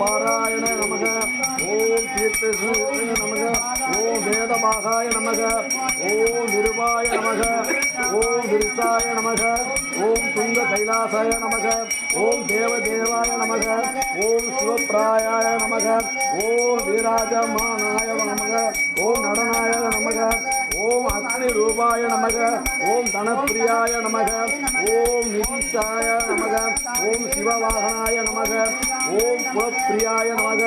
பாராயண நமக. ஓம் தீர்த்த நமக. ஓம் வேதபாகாய நமக. ஓம் நிருபாய நமக. ஓம் விருத்தாய நமக. ஓம் துங்க கைலாசாய நமக. ஓம் தேவதேவாய நமக. ஓம் சிவப்பிராயாய நமக. ஓம் வீராஜமானாய நமக. ஓம் நடனாய நமக. ஓம் அக்னி ரூபாய நமக ஓம் தனப்பிரியாய நமக ஓம் நிதிஷாய நமக ஓம் சிவவாகனாய நமக ஓம் குலப்பிரியாய நமக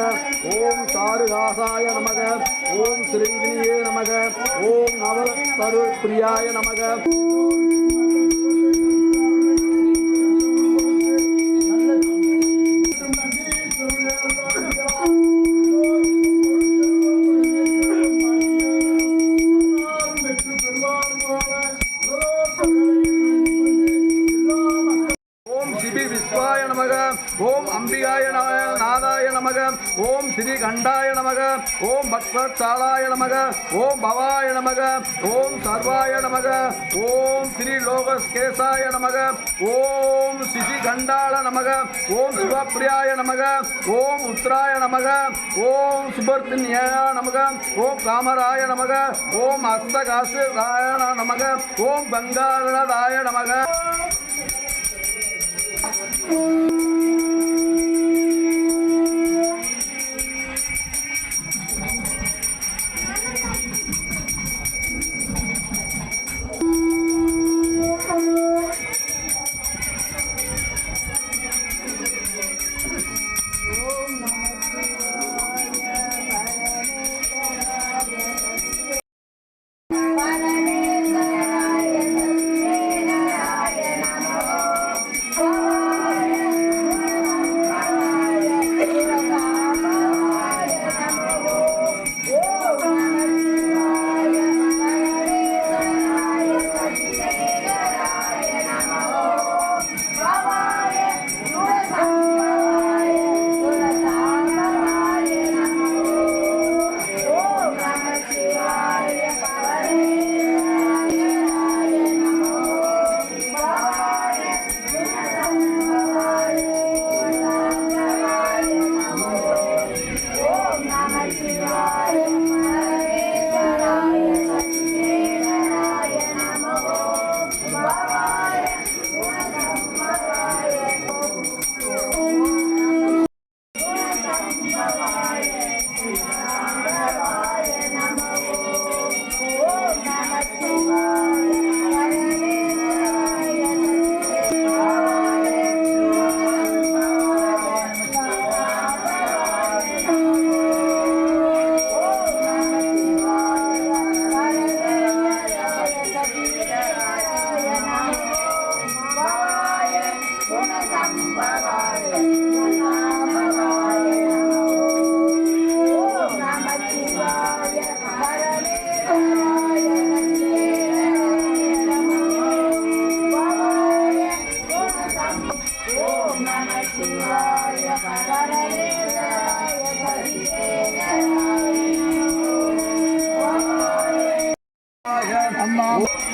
ஓம் சாருதாசாய நமக ஓம் சிருங்கினியே நமக ஓம் நவதரு பிரியாய நமக. நமக ஓம் ஸ்ரீ கண்டாய நமக ஓம் பக்தசாலாய நமக ஓம் பவாய நமக ஓம் சர்வாய நமக ஓம் ஸ்ரீ லோகஸ்கேசாய நமக ஓம் சிசி கண்டாள நமக ஓம் சிவப்பிரியாய நமக ஓம் உத்ராய நமக ஓம் சுபர்த்தின்யாய நமக ஓம் காமராய நமக ஓம் அஸ்தகாசுராய நமக ஓம் பங்காரதாய நமக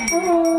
Tchau.